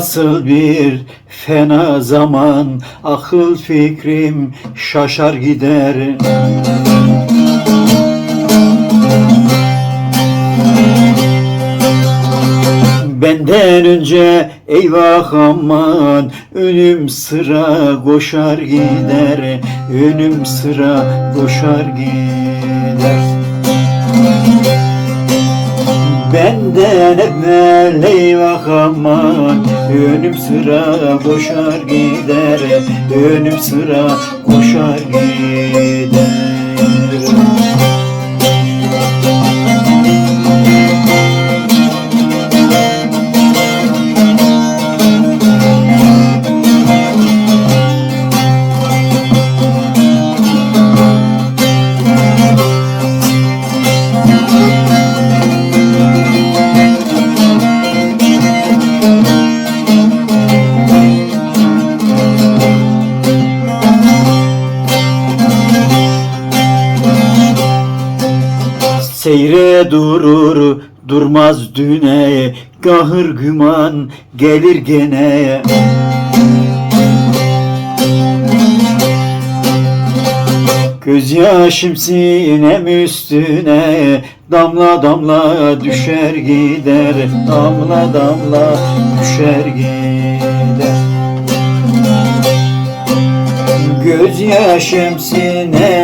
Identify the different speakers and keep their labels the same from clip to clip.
Speaker 1: nasıl bir fena zaman Akıl fikrim şaşar gider. Benden önce eyvah aman Önüm sıra koşar gider. Önüm sıra koşar gider. Benden evvel eyvah aman Önüm sıra koşar gider Önüm sıra koşar gider Seyre durur durmaz düne. Gahır güman gelir gene. Göz yaşım sinem üstüne. Damla damla düşer gider. Damla damla düşer gider. Göz yaşım sinem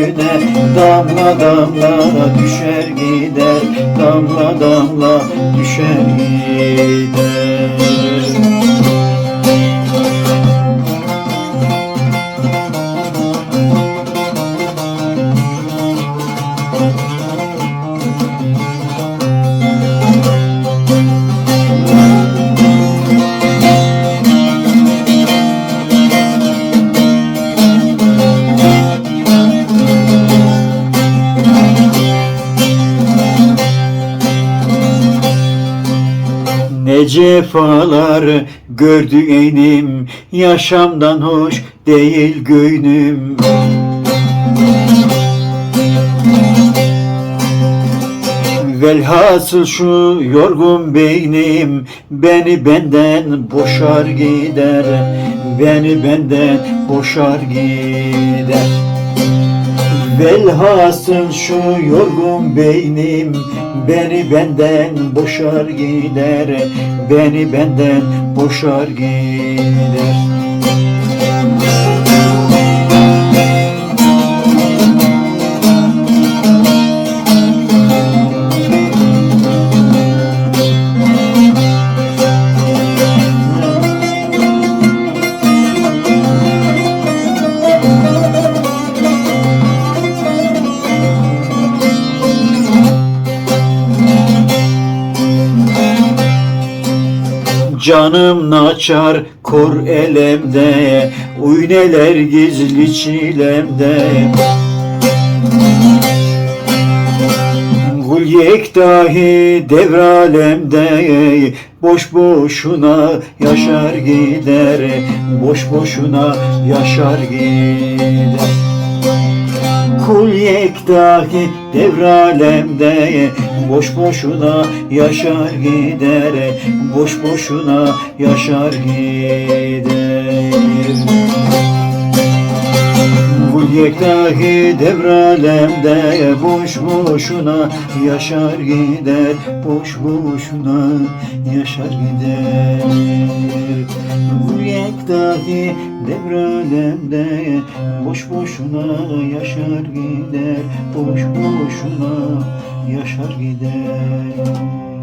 Speaker 1: üstüne Damla damla düşer gider Damla damla düşer gider Ne cefalar gördü enim Yaşamdan hoş değil göynüm Velhasıl şu yorgun beynim Beni benden boşar gider Beni benden boşar gider Velhasıl şu yorgun beynim Beni benden boşar gider Beni benden boşar gider Canım naçar kor elemde Uyneler gizli çilemde. Kul yektahi devralemde Boş boşuna yaşar gider Boş boşuna yaşar gider Kul yektahi devralemde Boş boşuna yaşar gider Boş boşuna yaşar gider. Kul yektahi devralemde Boş boşuna yaşar gider Boş boşuna yaşar gider. Kul yektahi devralemde Boş boşuna yaşar gider Boş boşuna yaşar gider